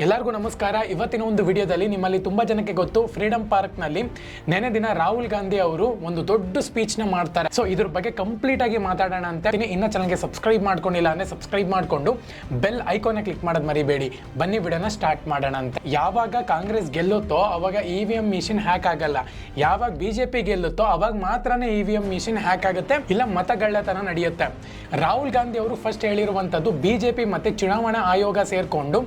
ಎಲ್ಲರಿಗೂ ನಮಸ್ಕಾರ. ಇವತ್ತಿನ ಒಂದು ವಿಡಿಯೋದಲ್ಲಿ ನಿಮ್ಮಲ್ಲಿ ತುಂಬ ಜನಕ್ಕೆ ಗೊತ್ತು ಫ್ರೀಡಂ ಪಾರ್ಕ್ನಲ್ಲಿ ನೆನೆ ದಿನ ರಾಹುಲ್ ಗಾಂಧಿ ಅವರು ಒಂದು ದೊಡ್ಡ ಸ್ಪೀಚ್ನ ಮಾಡ್ತಾರೆ. ಸೊ ಇದ್ರ ಬಗ್ಗೆ ಕಂಪ್ಲೀಟ್ ಆಗಿ ಮಾತಾಡೋಣ ಅಂತ ಇನ್ನು ಚಾನಲ್ಗೆ ಸಬ್ಸ್ಕ್ರೈಬ್ ಮಾಡ್ಕೊಂಡಿಲ್ಲ ಅಂದ್ರೆ ಸಬ್ಸ್ಕ್ರೈಬ್ ಮಾಡ್ಕೊಂಡು ಬೆಲ್ ಐಕಾನ್ ಕ್ಲಿಕ್ ಮಾಡೋದು ಮರಿಬೇಡಿ. ಬನ್ನಿ ವಿಡಿಯೋನ ಸ್ಟಾರ್ಟ್ ಮಾಡೋಣ ಅಂತ. ಯಾವಾಗ ಕಾಂಗ್ರೆಸ್ ಗೆಲ್ಲುತ್ತೋ ಅವಾಗ E V M machine hack ಆಗಲ್ಲ. ಯಾವಾಗ ಬಿಜೆಪಿ ಗೆಲ್ಲುತ್ತೋ ಅವಾಗ ಮಾತ್ರನೇ E V M machine hack ಆಗುತ್ತೆ, ಇಲ್ಲ ಮತಗಳ್ಳತನ ನಡೆಯುತ್ತೆ. ರಾಹುಲ್ ಗಾಂಧಿ ಅವರು ಫಸ್ಟ್ ಹೇಳಿರುವಂತದ್ದು ಬಿಜೆಪಿ ಮತ್ತೆ ಚುನಾವಣಾ ಆಯೋಗ ಸೇರ್ಕೊಂಡು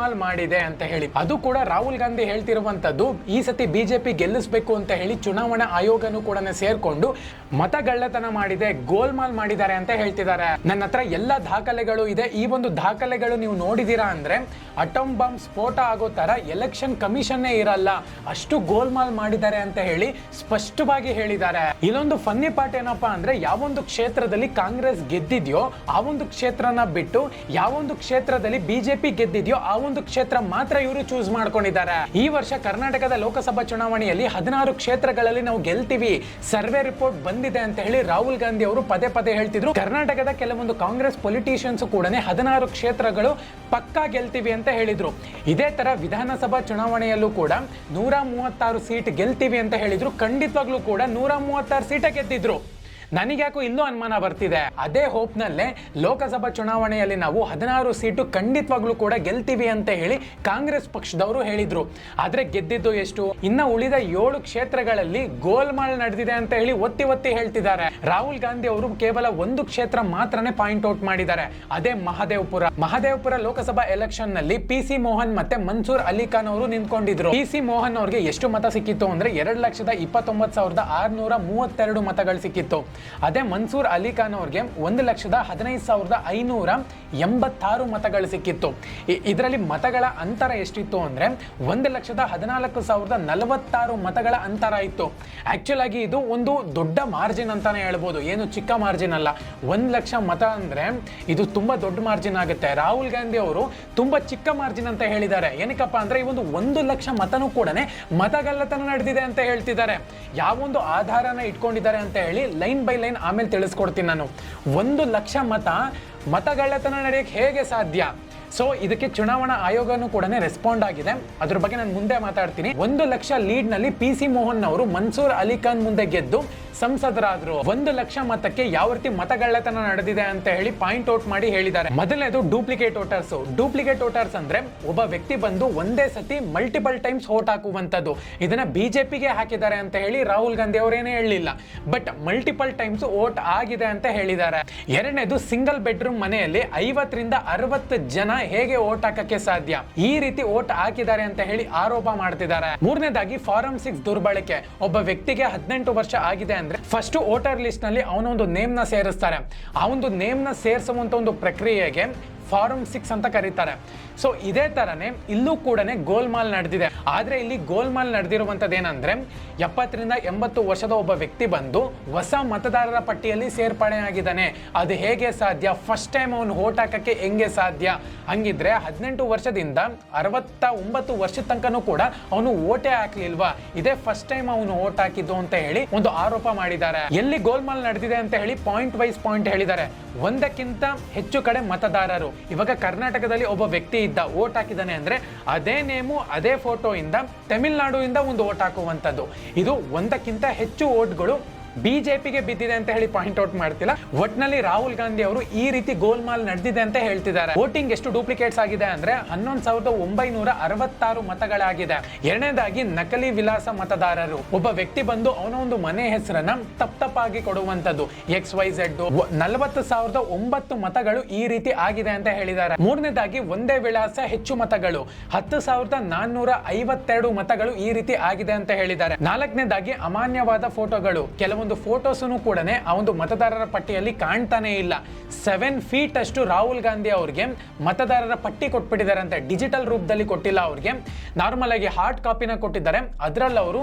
ಗೋಲ್ಮಾಲ್ ಮಾಡಿದೆ ಅಂತ ಹೇಳಿ. ಅದು ಕೂಡ ರಾಹುಲ್ ಗಾಂಧಿ ಹೇಳ್ತಿರುವಂತದ್ದು, ಈ ಸತಿ ಬಿಜೆಪಿ ಗೆಲ್ಲಿಸಬೇಕು ಅಂತ ಹೇಳಿ ಚುನಾವಣಾ ಆಯೋಗನೂ ಕೂಡ ಸೇರ್ಕೊಂಡು ಮತಗಳ್ಳತನ ಮಾಡಿದೆ, ಗೋಲ್ಮಾಲ್ ಮಾಡಿದ್ದಾರೆ ಅಂತ ಹೇಳ್ತಿದ್ದಾರೆ. ನನ್ನ ಹತ್ರ ಎಲ್ಲ ದಾಖಲೆಗಳು ಇದೆ. ಈ ಒಂದು ದಾಖಲೆಗಳು ನೀವು ನೋಡಿದೀರಾ ಅಂದ್ರೆ ಅಟೋಮ್ ಬಾಂಬ್ ಸ್ಫೋಟ ಆಗೋ ತರ ಎಲೆಕ್ಷನ್ ಕಮಿಷನ್ನೇ ಇರಲ್ಲ. ಅಷ್ಟು ಗೋಲ್ಮಾಲ್ ಮಾಡಿದ್ದಾರೆ ಅಂತ ಹೇಳಿ ಸ್ಪಷ್ಟವಾಗಿ ಹೇಳಿದ್ದಾರೆ. ಇಲ್ಲೊಂದು ಫನ್ನಿ ಪಾರ್ಟ್ ಏನಪ್ಪಾ ಅಂದ್ರೆ, ಯಾವೊಂದು ಕ್ಷೇತ್ರದಲ್ಲಿ ಕಾಂಗ್ರೆಸ್ ಗೆದ್ದಿದ್ಯೋ, ಆ ಒಂದು ಕ್ಷೇತ್ರನ ಬಿಟ್ಟು ಯಾವೊಂದು ಕ್ಷೇತ್ರದಲ್ಲಿ ಬಿಜೆಪಿ ಗೆದ್ದಿದ್ಯೋ, ಆ ಕ್ಷೇತ್ರ ಮಾತ್ರ ಇವರು ಚೂಸ್ ಮಾಡ್ಕೊಂಡಿದ್ದಾರೆ. ಈ ವರ್ಷ ಕರ್ನಾಟಕದ ಲೋಕಸಭಾ ಚುನಾವಣೆಯಲ್ಲಿ ಹದಿನಾರು ಕ್ಷೇತ್ರಗಳಲ್ಲಿ ನಾವು ಗೆಲ್ತೀವಿ. ಸರ್ವೆ ರಿಪೋರ್ಟ್ ಬಂದಿದೆ ಅಂತ ಹೇಳಿ ರಾಹುಲ್ ಗಾಂಧಿ ಅವರು ಪದೇ ಪದೇ ಹೇಳ್ತಿದ್ರು. ಕರ್ನಾಟಕದ ಕೆಲವೊಂದು ಕಾಂಗ್ರೆಸ್ ಪೊಲಿಟಿಷಿಯನ್ಸ್ ಕೂಡ ಹದಿನಾರು ಕ್ಷೇತ್ರಗಳು ಪಕ್ಕಾ ಗೆಲ್ತೀವಿ ಅಂತ ಹೇಳಿದ್ರು. ಇದೇ ತರ ವಿಧಾನಸಭಾ ಚುನಾವಣೆಯಲ್ಲೂ ಕೂಡ ನೂರ ಮೂವತ್ತಾರು ಸೀಟ್ ಗೆಲ್ತೀವಿ ಅಂತ ಹೇಳಿದ್ರು. ಖಂಡಿತವಾಗ್ಲೂ ಕೂಡ ನೂರ ಮೂವತ್ತಾರು ಸೀಟ ಗೆದ್ದಿದ್ರು. ನನಗ್ಯಾಕೋ ಇಲ್ಲೂ ಅನುಮಾನ ಬರ್ತಿದೆ. ಅದೇ ಹೋಪ್ ನಲ್ಲೇ ಲೋಕಸಭಾ ಚುನಾವಣೆಯಲ್ಲಿ ನಾವು ಹದಿನಾರು ಸೀಟು ಖಂಡಿತವಾಗ್ಲೂ ಕೂಡ ಗೆಲ್ತೀವಿ ಅಂತ ಹೇಳಿ ಕಾಂಗ್ರೆಸ್ ಪಕ್ಷದವರು ಹೇಳಿದ್ರು. ಆದ್ರೆ ಗೆದ್ದಿದ್ದು ಎಷ್ಟು? ಇನ್ನ ಉಳಿದ ಏಳು ಕ್ಷೇತ್ರಗಳಲ್ಲಿ ಗೋಲ್ಮಾಲ್ ನಡೆದಿದೆ ಅಂತ ಹೇಳಿ ಒತ್ತಿ ಒತ್ತಿ ಹೇಳ್ತಿದ್ದಾರೆ. ರಾಹುಲ್ ಗಾಂಧಿ ಅವರು ಕೇವಲ ಒಂದು ಕ್ಷೇತ್ರ ಮಾತ್ರನೇ ಪಾಯಿಂಟ್ ಔಟ್ ಮಾಡಿದ್ದಾರೆ. ಅದೇ ಮಹದೇವ್ಪುರ. ಮಹದೇವ್ಪುರ ಲೋಕಸಭಾ ಎಲೆಕ್ಷನ್ನಲ್ಲಿ ಪಿ ಸಿ ಮೋಹನ್ ಮತ್ತೆ ಮನ್ಸೂರ್ ಅಲಿ ಖಾನ್ ಅವರು ನಿಂತ್ಕೊಂಡಿದ್ರು. ಪಿ ಸಿ ಮೋಹನ್ ಅವರಿಗೆ ಎಷ್ಟು ಮತ ಸಿಕ್ಕಿತ್ತು ಅಂದ್ರೆ ಎರಡು ಲಕ್ಷದ ಇಪ್ಪತ್ತೊಂಬತ್ತು ಸಾವಿರದ ಆರ್ನೂರ ಮೂವತ್ತೆರಡು ಮತಗಳು ಸಿಕ್ಕಿತ್ತು. ಅದೇ ಮನ್ಸೂರ್ ಅಲಿ ಖಾನ್ ಅವ್ರಿಗೆ ಒಂದು ಲಕ್ಷದ ಹದಿನೈದು ಸಾವಿರದ ಐನೂರ ಎಂಬತ್ತಾರು ಮತಗಳು ಸಿಕ್ಕಿತ್ತು. ಇದರಲ್ಲಿ ಮತಗಳ ಅಂತರ ಎಷ್ಟಿತ್ತು ಅಂದ್ರೆ ಒಂದು ಲಕ್ಷದ ಹದಿನಾಲ್ಕು ಸಾವಿರದ ನಲವತ್ತಾರು ಮತಗಳ ಅಂತರ ಇತ್ತು. ಆಕ್ಚುಲ್ ಆಗಿ ಇದು ಒಂದು ದೊಡ್ಡ ಮಾರ್ಜಿನ್ ಅಂತಾನೆ ಹೇಳ್ಬೋದು. ಏನು ಚಿಕ್ಕ ಮಾರ್ಜಿನ್ ಅಲ್ಲ. ಒಂದು ಲಕ್ಷ ಮತ ಅಂದ್ರೆ ಇದು ತುಂಬಾ ದೊಡ್ಡ ಮಾರ್ಜಿನ್ ಆಗುತ್ತೆ. ರಾಹುಲ್ ಗಾಂಧಿ ಅವರು ತುಂಬಾ ಚಿಕ್ಕ ಮಾರ್ಜಿನ್ ಅಂತ ಹೇಳಿದ್ದಾರೆ. ಏನಕ್ಕಪ್ಪ ಅಂದ್ರೆ ಈ ಒಂದು ಒಂದು ಲಕ್ಷ ಮತನೂ ಕೂಡ ಮತಗಲ್ಲತನ ನಡೆದಿದೆ ಅಂತ ಹೇಳ್ತಿದ್ದಾರೆ. ಯಾವೊಂದು ಆಧಾರನ ಇಟ್ಕೊಂಡಿದ್ದಾರೆ ಅಂತ ಹೇಳಿ ಲೈನ್ ಬೈ ಲೈನ್ ಆಮೇಲೆ ತಿಳಿಸ್ಕೊಡ್ತೀನಿ ನಾನು. ಒಂದು ಲಕ್ಷ ಮತ, ಮತಗಳ್ಳತನ ನಡೆಯೋಕ್ಕೆ ಹೇಗೆ ಸಾಧ್ಯ? ಸೊ ಇದಕ್ಕೆ ಚುನಾವಣಾ ಆಯೋಗನೂ ಕೂಡ ರೆಸ್ಪಾಂಡ್ ಆಗಿದೆ. ಅದ್ರ ಬಗ್ಗೆ ನಾನು ಮುಂದೆ ಮಾತಾಡ್ತೀನಿ. ಒಂದು ಲಕ್ಷ ಲೀಡ್ನಲ್ಲಿ ಪಿ ಸಿ ಮೋಹನ್ ಅವರು ಮನ್ಸೂರ್ ಅಲಿ ಖಾನ್ ಮುಂದೆ ಗೆದ್ದು ಸಂಸದರಾದ್ರು. ಒಂದು ಲಕ್ಷ ಮತಕ್ಕೆ ಯಾವ ರೀತಿ ಮತಗಳ್ಳತನ ನಡೆದಿದೆ ಅಂತ ಹೇಳಿ ಪಾಯಿಂಟ್ ಔಟ್ ಮಾಡಿ ಹೇಳಿದ್ದಾರೆ. ಮೊದಲನೇದು ಡೂಪ್ಲಿಕೇಟ್ ವೋಟರ್ಸ್. ಡೂಪ್ಲಿಕೇಟ್ ವೋಟರ್ಸ್ ಅಂದ್ರೆ ಒಬ್ಬ ವ್ಯಕ್ತಿ ಬಂದು ಒಂದೇ ಸತಿ ಮಲ್ಟಿಪಲ್ ಟೈಮ್ಸ್ ವೋಟ್ ಹಾಕುವಂತದ್ದು ಇದನ್ನ ಬಿಜೆಪಿಗೆ ಹಾಕಿದ್ದಾರೆ ಅಂತ ಹೇಳಿ ರಾಹುಲ್ ಗಾಂಧಿ ಅವರೇನೇ ಹೇಳಲಿಲ್ಲ. ಬಟ್ ಮಲ್ಟಿಪಲ್ ಟೈಮ್ಸ್ ವೋಟ್ ಆಗಿದೆ ಅಂತ ಹೇಳಿದ್ದಾರೆ. ಎರಡನೇದು ಸಿಂಗಲ್ ಬೆಡ್ರೂಮ್ ಮನೆಯಲ್ಲಿ ಐವತ್ತರಿಂದ ಅರವತ್ತು ಜನ ಹೇಗೆ ವೋಟ್ ಹಾಕಕ್ಕೆ ಸಾಧ್ಯ? ಈ ರೀತಿ ವೋಟ್ ಹಾಕಿದ್ದಾರೆ ಅಂತ ಹೇಳಿ ಆರೋಪ ಮಾಡ್ತಿದ್ದಾರೆ. ಮೂರನೇದಾಗಿ ಫಾರಂ ಸಿಕ್ಸ್ ದುರ್ಬಳಕೆ. ಒಬ್ಬ ವ್ಯಕ್ತಿಗೆ ಹದಿನೆಂಟು ವರ್ಷ ಆಗಿದೆ ಅಂದ್ರೆ ಫಸ್ಟ್ ವೋಟರ್ ಲಿಸ್ಟ್ನಲ್ಲಿ ಅವನೊಂದು ನೇಮ್ನ ಸೇರಿಸ್ತಾರೆ. ಆ ಒಂದು ನೇಮ್ನ ಸೇರಿಸುವಂತ ಒಂದು ಪ್ರಕ್ರಿಯೆಗೆ ಫಾರಂ ಸಿಕ್ಸ್ ಅಂತ ಕರೀತಾರೆ. ಸೊ ಇದೇ ತರನೇ ಇಲ್ಲೂ ಕೂಡ ಗೋಲ್ಮಾಲ್ ನಡೆದಿದೆ. ಆದರೆ ಇಲ್ಲಿ ಗೋಲ್ಮಾಲ್ ನಡೆದಿರುವಂಥದ್ದು ಏನಂದ್ರೆ, ಎಪ್ಪತ್ತರಿಂದ ಎಂಬತ್ತು ವರ್ಷದ ಒಬ್ಬ ವ್ಯಕ್ತಿ ಬಂದು ಹೊಸ ಮತದಾರರ ಪಟ್ಟಿಯಲ್ಲಿ ಸೇರ್ಪಡೆ ಆಗಿದ್ದಾನೆ ಅದು ಹೇಗೆ ಸಾಧ್ಯ? ಫಸ್ಟ್ ಟೈಮ್ ಅವನು ವೋಟ್ ಹಾಕಕ್ಕೆ ಹೆಂಗೆ ಸಾಧ್ಯ? ಹಂಗಿದ್ರೆ ಹದಿನೆಂಟು ವರ್ಷದಿಂದ ಅರವತ್ತ ಒಂಬತ್ತು ವರ್ಷದ ತನಕನೂ ಕೂಡ ಅವನು ಓಟೇ ಹಾಕ್ಲಿಲ್ವಾ? ಇದೇ ಫಸ್ಟ್ ಟೈಮ್ ಅವನು ವೋಟ್ ಹಾಕಿದ್ದು ಅಂತ ಹೇಳಿ ಒಂದು ಆರೋಪ ಮಾಡಿದ್ದಾರೆ. ಎಲ್ಲಿ ಗೋಲ್ಮಾಲ್ ನಡೆದಿದೆ ಅಂತ ಹೇಳಿ ಪಾಯಿಂಟ್ ವೈಸ್ ಪಾಯಿಂಟ್ ಹೇಳಿದ್ದಾರೆ. ಒಂದಕ್ಕಿಂತ ಹೆಚ್ಚು ಕಡೆ ಮತದಾರರು. ಇವಾಗ ಕರ್ನಾಟಕದಲ್ಲಿ ಒಬ್ಬ ವ್ಯಕ್ತಿ ಇದ್ದ ಓಟ್ ಹಾಕಿದ್ದಾನೆ ಅಂದ್ರೆ ಅದೇ ನೇಮು, ಅದೇ ಫೋಟೋ ಇಂದ ತಮಿಳ್ನಾಡು ಇಂದ ಒಂದು ಓಟ್ ಹಾಕುವಂತದ್ದು ಇದು ಒಂದಕ್ಕಿಂತ ಹೆಚ್ಚು ಓಟ್ಗಳು ಬಿಜೆಪಿಗೆ ಬಿದ್ದಿದೆ ಅಂತ ಹೇಳಿ ಪಾಯಿಂಟ್ ಔಟ್ ಮಾಡ್ತಿಲ್ಲ. ಒಟ್ನಲ್ಲಿ ರಾಹುಲ್ ಗಾಂಧಿ ಅವರು ಈ ರೀತಿ ಗೋಲ್ಮಾಲ್ ನಡೆದಿದೆ ಅಂತ ಹೇಳ್ತಿದ್ದಾರೆ. ವೋಟಿಂಗ್ ಎಷ್ಟು ಡೂಪ್ಲಿಕೇಟ್ಸ್ ಆಗಿದೆ ಅಂದ್ರೆ ಹನ್ನೊಂದು ಸಾವಿರದ ಒಂಬೈನೂರ ಅರವತ್ತಾರು ಮತಗಳಾಗಿದೆ. ಎರಡನೇದಾಗಿ ನಕಲಿ ವಿಲಾಸ ಮತದಾರರು. ಒಬ್ಬ ವ್ಯಕ್ತಿ ಬಂದು ಅವನ ಒಂದು ಮನೆ ಹೆಸರನ್ನ ತಪ್ಪ ತಪ್ಪಾಗಿ ಕೊಡುವಂತದ್ದು ಎಕ್ಸ್ ವೈ ಝೆಡ್ ನಲವತ್ತು ಸಾವಿರದ ಒಂಬತ್ತು ಮತಗಳು ಈ ರೀತಿ ಆಗಿದೆ ಅಂತ ಹೇಳಿದ್ದಾರೆ. ಮೂರನೇದಾಗಿ ಒಂದೇ ವಿಳಾಸ ಹೆಚ್ಚು ಮತಗಳು. ಹತ್ತು ಸಾವಿರದ ನಾನ್ನೂರ ಐವತ್ತೆರಡು ಮತಗಳು ಈ ರೀತಿ ಆಗಿದೆ ಅಂತ ಹೇಳಿದ್ದಾರೆ. ನಾಲ್ಕನೇದಾಗಿ ಅಮಾನ್ಯವಾದ ಫೋಟೋಗಳು. ಕೆಲವೊಂದು ಫೋಟೋಸನ್ನು ಕೂಡ ಆ ಒಂದು ಮತದಾರರ ಪಟ್ಟಿಯಲ್ಲಿ ಕಾಣ್ತಾನೆ ಇಲ್ಲ. ಸೆವೆನ್ ಫೀಟ್ ಅಷ್ಟು ರಾಹುಲ್ ಗಾಂಧಿ ಅವ್ರಿಗೆ ಮತದಾರರ ಪಟ್ಟಿ ಕೊಟ್ಬಿಟ್ಟಿದ್ದಾರೆ ಅಂತ ಡಿಜಿಟಲ್ ರೂಪದಲ್ಲಿ ಕೊಟ್ಟಿಲ್ಲ ಅವ್ರಿಗೆ. ನಾರ್ಮಲ್ ಆಗಿ ಹಾರ್ಡ್ ಕಾಪಿನ ಕೊಟ್ಟಿದ್ದಾರೆ. ಅದರಲ್ಲಿ ಅವರು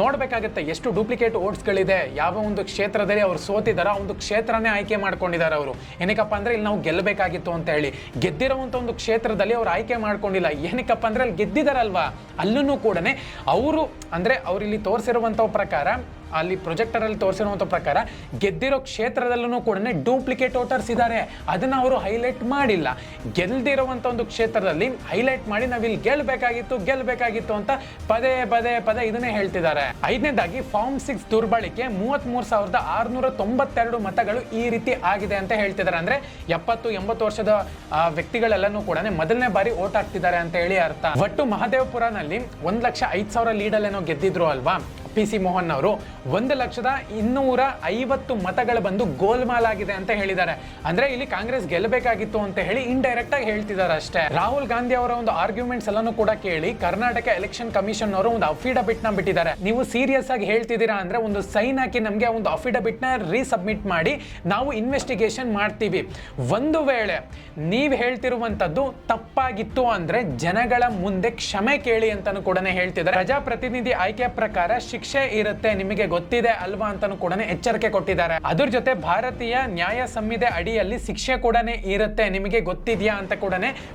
ನೋಡಬೇಕಾಗುತ್ತೆ ಎಷ್ಟು ಡೂಪ್ಲಿಕೇಟ್ ಓಟ್ಸ್ಗಳಿದೆ ಯಾವ ಒಂದು ಕ್ಷೇತ್ರದಲ್ಲಿ ಅವರು ಸೋತಿದ್ದಾರೆ ಆ ಒಂದು ಕ್ಷೇತ್ರನೇ ಆಯ್ಕೆ ಮಾಡ್ಕೊಂಡಿದ್ದಾರೆ ಅವರು. ಏನಕ್ಕಪ್ಪ ಅಂದರೆ ಇಲ್ಲಿ ನಾವು ಗೆಲ್ಲಬೇಕಾಗಿತ್ತು ಅಂತ ಹೇಳಿ. ಗೆದ್ದಿರುವಂಥ ಒಂದು ಕ್ಷೇತ್ರದಲ್ಲಿ ಅವ್ರು ಆಯ್ಕೆ ಮಾಡ್ಕೊಂಡಿಲ್ಲ. ಏನಕ್ಕಪ್ಪ ಅಂದರೆ ಅಲ್ಲಿ ಗೆದ್ದಿದಾರಲ್ವಾ? ಅಲ್ಲೂ ಕೂಡ ಅವರು ಅಂದ್ರೆ ಅವರಿಲ್ಲಿ ತೋರಿಸಿರುವಂಥ ಪ್ರಕಾರ ಅಲ್ಲಿ ಪ್ರೊಜೆಕ್ಟರ್ ಅಲ್ಲಿ ತೋರಿಸಿರುವಂತ ಪ್ರಕಾರ ಗೆದ್ದಿರೋ ಕ್ಷೇತ್ರದಲ್ಲೂ ಕೂಡ ಡೂಪ್ಲಿಕೇಟ್ ವೋಟರ್ಸ್ ಇದ್ದಾರೆ ಅದನ್ನ ಅವರು ಹೈಲೈಟ್ ಮಾಡಿಲ್ಲ. ಗೆಲ್ದಿರುವಂತ ಒಂದು ಕ್ಷೇತ್ರದಲ್ಲಿ ಹೈಲೈಟ್ ಮಾಡಿ ನಾವಿಲ್ಲಿ ಗೆಲ್ಲಬೇಕಾಗಿತ್ತು ಗೆಲ್ಲಬೇಕಾಗಿತ್ತು ಅಂತ ಪದೇ ಪದೇ ಪದೇ ಇದನ್ನೇ ಹೇಳ್ತಿದ್ದಾರೆ. ಐದನೇದಾಗಿ ಫಾರ್ಮ್ ಸಿಕ್ಸ್ ದುರ್ಬಳಕೆ ಮೂವತ್ತ್ ಮೂರು ಸಾವಿರದ ಆರುನೂರ ತೊಂಬತ್ತೆರಡು ಮತಗಳು ಈ ರೀತಿ ಆಗಿದೆ ಅಂತ ಹೇಳ್ತಿದ್ದಾರೆ. ಅಂದ್ರೆ ಎಪ್ಪತ್ತು, ಎಂಬತ್ತು ವರ್ಷದ ವ್ಯಕ್ತಿಗಳೆಲ್ಲನೂ ಕೂಡ ಮೊದಲನೇ ಬಾರಿ ಓಟ್ ಹಾಕ್ತಿದ್ದಾರೆ ಅಂತ ಹೇಳಿ ಅರ್ಥ. ಒಟ್ಟು ಮಹದೇವಪುರನಲ್ಲಿ ಒಂದು ಲಕ್ಷ ಐದ್ ಸಾವಿರ ಲೀಡಲ್ಲೇನೋ ಗೆದ್ದಿದ್ರು ಅಲ್ವಾ? ಪಿ ಸಿ ಮೋಹನ್ ಅವರು ಒಂದು ಲಕ್ಷದ ಇನ್ನೂರ ಐವತ್ತು ಮತಗಳು ಬಂದು ಗೋಲ್ಮಾಲ್ ಆಗಿದೆ ಅಂತ ಹೇಳಿದ್ದಾರೆ. ಅಂದ್ರೆ ಇಲ್ಲಿ ಕಾಂಗ್ರೆಸ್ ಗೆಲ್ಲಬೇಕಾಗಿತ್ತು ಅಂತ ಹೇಳಿ ಇಂಡೈರೆಕ್ಟ್ ಆಗಿ ಹೇಳ್ತಿದ್ದಾರೆ ಅಷ್ಟೇ. ರಾಹುಲ್ ಗಾಂಧಿ ಅವರ ಒಂದು ಆರ್ಗ್ಯುಮೆಂಟ್ಸ್ ಎಲ್ಲಾನು ಕೂಡ ಕೇಳಿ ಕರ್ನಾಟಕ ಎಲೆಕ್ಷನ್ ಕಮಿಷನ್ ಅವರು ಒಂದು ಅಫಿಡವಿಟ್ನ ಬಿಟ್ಟಿದ್ದಾರೆ. ನೀವು ಸೀರಿಯಸ್ ಆಗಿ ಹೇಳ್ತಿದ್ದೀರಾ ಅಂದ್ರೆ ಒಂದು ಸೈನ್ ಹಾಕಿ ನಮಗೆ ಒಂದು ಅಫಿಡವಿಟ್ನ ರೀಸಬ್ಮಿಟ್ ಮಾಡಿ ನಾವು ಇನ್ವೆಸ್ಟಿಗೇಷನ್ ಮಾಡ್ತೀವಿ. ಒಂದು ವೇಳೆ ನೀವು ಹೇಳ್ತಿರುವಂತದ್ದು ತಪ್ಪಾಗಿತ್ತು ಅಂದ್ರೆ ಜನಗಳ ಮುಂದೆ ಕ್ಷಮೆ ಕೇಳಿ ಅಂತಾನು ಕೂಡ ಹೇಳ್ತಿದ್ದಾರೆ. ಪ್ರಜಾಪ್ರತಿನಿಧಿ ಆಯ್ಕೆ ಪ್ರಕಾರ ಶಿಕ್ಷೆ ಇರುತ್ತೆ, ನಿಮಗೆ ಗೊತ್ತಿದೆ ಅಲ್ವಾ ಅಂತಾನು ಕೂಡ ಎಚ್ಚರಿಕೆ ಕೊಟ್ಟಿದ್ದಾರೆ. ಅದ್ರ ಜೊತೆ ಭಾರತೀಯ ನ್ಯಾಯ ಸಂಹಿತೆ ಅಡಿಯಲ್ಲಿ ಶಿಕ್ಷೆ ಕೂಡ ಇರುತ್ತೆ, ನಿಮಗೆ ಗೊತ್ತಿದ್ಯಾ ಅಂತ ಕೂಡ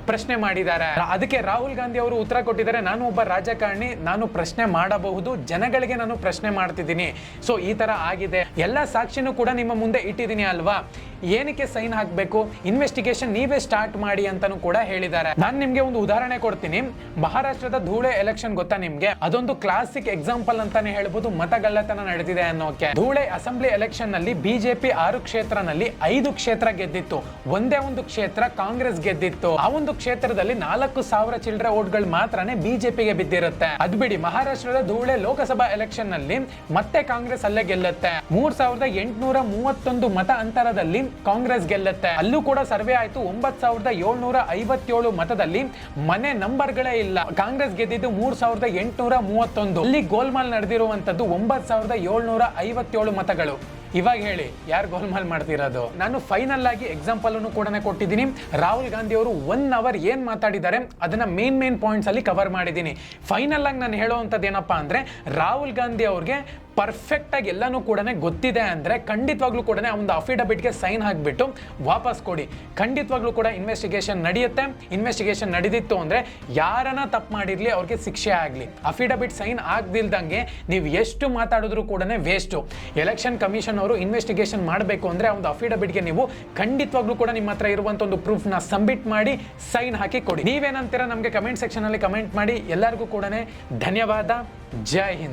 ಪ್ರಶ್ನೆ ಮಾಡಿದ್ದಾರೆ. ಅದಕ್ಕೆ ರಾಹುಲ್ ಗಾಂಧಿ ಅವರು ಉತ್ತರ ಕೊಟ್ಟಿದ್ದಾರೆ, ನಾನು ಒಬ್ಬ ರಾಜಕಾರಣಿ, ನಾನು ಪ್ರಶ್ನೆ ಮಾಡಬಹುದು, ಜನಗಳಿಗೆ ನಾನು ಪ್ರಶ್ನೆ ಮಾಡ್ತಿದ್ದೀನಿ. ಸೊ ಈ ತರ ಆಗಿದೆ. ಎಲ್ಲ ಸಾಕ್ಷಿನೂ ಕೂಡ ನಿಮ್ಮ ಮುಂದೆ ಇಟ್ಟಿದ್ದೀನಿ ಅಲ್ವಾ? ಏನಕ್ಕೆ ಸೈನ್ ಹಾಕಬೇಕು? ಇನ್ವೆಸ್ಟಿಗೇಷನ್ ನೀವೇ ಸ್ಟಾರ್ಟ್ ಮಾಡಿ ಅಂತಾನು ಕೂಡ ಹೇಳಿದ್ದಾರೆ. ನಾನು ನಿಮ್ಗೆ ಒಂದು ಉದಾಹರಣೆ ಕೊಡ್ತೀನಿ. ಮಹಾರಾಷ್ಟ್ರದ ಧೂಳೆ ಎಲೆಕ್ಷನ್ ಗೊತ್ತಾ ನಿಮ್ಗೆ? ಅದೊಂದು ಕ್ಲಾಸಿಕ್ ಎಕ್ಸಾಂಪಲ್ ಅಂತಾನೆ ಹೇಳ್ಬೋದು. ಮತಗಳ್ಳತನ ನಡೆದಿದೆ ಅನ್ನೋಕೆ. ಧೂಳೆ ಅಸೆಂಬ್ಲಿ ಎಲೆಕ್ಷನ್ನಲ್ಲಿ ಬಿಜೆಪಿ ಆರು ಕ್ಷೇತ್ರನಲ್ಲಿ ಐದು ಕ್ಷೇತ್ರ ಗೆದ್ದಿತ್ತು. ಒಂದೇ ಒಂದು ಕ್ಷೇತ್ರ ಕಾಂಗ್ರೆಸ್ ಗೆದ್ದಿತ್ತು. ಆ ಒಂದು ಕ್ಷೇತ್ರದಲ್ಲಿ ನಾಲ್ಕು ಸಾವಿರ ಚಿಲ್ಲರೆ ಓಟ್ಗಳು ಮಾತ್ರನೇ ಬಿಜೆಪಿಗೆ ಬಿದ್ದಿರುತ್ತೆ. ಅದ್ ಬಿಡಿ, ಮಹಾರಾಷ್ಟ್ರದ ಧೂಳೆ ಲೋಕಸಭಾ ಎಲೆಕ್ಷನ್ನಲ್ಲಿ ಮತ್ತೆ ಕಾಂಗ್ರೆಸ್ ಅಲ್ಲೇ ಗೆಲ್ಲುತ್ತೆ. ಮೂರ್ ಸಾವಿರದ ಎಂಟುನೂರ ಮೂವತ್ತೊಂದು ಮತ ಅಂತರದಲ್ಲಿ ಕಾಂಗ್ರೆಸ್ ಗೆಲ್ಲುತ್ತೆ. ಅಲ್ಲೂ ಕೂಡ ಸರ್ವೆ ಆಯ್ತು. ಒಂಬತ್ ಸಾವಿರದ ಏಳ್ನೂರ ಐವತ್ತೇಳು ಮತದಲ್ಲಿ ಮನೆ ನಂಬರ್ಗಳೇ ಇಲ್ಲ. ಕಾಂಗ್ರೆಸ್ ಗೆದ್ದಿದ್ದು ಮೂರ್ ಸಾವಿರದ ಎಂಟುನೂರ ಮೂವತ್ತೊಂದು. ಅಲ್ಲಿ ಗೋಲ್ಮಾಲ್ ನಡೆದಿರುವಂತದ್ದು ಒಂಬತ್ ಸಾವಿರದ ಏಳ್ನೂರ ಐವತ್ತೇಳು ಮತಗಳು. ಇವಾಗ ಹೇಳಿ, ಯಾರು ಗೋಲ್ಮಾಲ್ ಮಾಡ್ತಿರೋದು? ನಾನು ಫೈನಲ್ ಆಗಿ ಎಕ್ಸಾಂಪಲ್ ಅನ್ನು ಕೂಡ ಕೊಟ್ಟಿದ್ದೀನಿ. ರಾಹುಲ್ ಗಾಂಧಿ ಅವರು ಒನ್ ಅವರ್ ಏನ್ ಮಾತಾಡಿದ್ದಾರೆ, ಅದನ್ನ ಮೇನ್ ಮೇನ್ ಪಾಯಿಂಟ್ಸ್ ಅಲ್ಲಿ ಕವರ್ ಮಾಡಿದ್ದೀನಿ. ಫೈನಲ್ ಆಗಿ ನಾನು ಹೇಳುವಂಥದ್ದು ಏನಪ್ಪಾ ಅಂದ್ರೆ, ರಾಹುಲ್ ಗಾಂಧಿ ಅವ್ರಿಗೆ ಪರ್ಫೆಕ್ಟ್ ಆಗಿ ಎಲ್ಲಾನು ಕೂಡ ಗೊತ್ತಿದೆ ಅಂದ್ರೆ ಖಂಡಿತವಾಗ್ಲೂ ಕೂಡ ಒಂದು ಅಫಿಡವಿಟ್ಗೆ ಸೈನ್ ಹಾಕ್ಬಿಟ್ಟು ವಾಪಸ್ ಕೊಡಿ. ಖಂಡಿತವಾಗ್ಲೂ ಕೂಡ ಇನ್ವೆಸ್ಟಿಗೇಷನ್ ನಡೆಯುತ್ತೆ. ಇನ್ವೆಸ್ಟಿಗೇಷನ್ ನಡೆದಿತ್ತು ಅಂದ್ರೆ ಯಾರನ್ನ ತಪ್ಪು ಮಾಡಿರಲಿ ಅವ್ರಿಗೆ ಶಿಕ್ಷೆ ಆಗಲಿ. ಅಫಿಡವಿಟ್ ಸೈನ್ ಆಗದಿಲ್ದಂಗೆ ನೀವು ಎಷ್ಟು ಮಾತಾಡಿದ್ರು ಕೂಡ ವೇಸ್ಟು ಎಲೆಕ್ಷನ್ ಕಮಿಷನ್ ಅವರು ಇನ್ವೆಸ್ಟಿಗೇಷನ್ ಮಾಡಬೇಕು ಅಂದ್ರೆ ಒಂದು ಅಫಿಡವಿಟ್ಗೆ ನೀವು ಖಂಡಿತವಾಗ್ಲೂ ಕೂಡ ನಿಮ್ಮ ಹತ್ರ ಇರುವಂಥ ಒಂದು ಪ್ರೂಫ್ನ ಸಬ್ಮಿಟ್ ಮಾಡಿ ಸೈನ್ ಹಾಕಿ ಕೊಡಿ. ನೀವೇನಂತೀರ ನಮಗೆ ಕಮೆಂಟ್ ಸೆಕ್ಷನ್ ಅಲ್ಲಿ ಕಮೆಂಟ್ ಮಾಡಿ. ಎಲ್ಲರಿಗೂ ಕೂಡ ಧನ್ಯವಾದ. ಜೈ ಹಿಂದ್.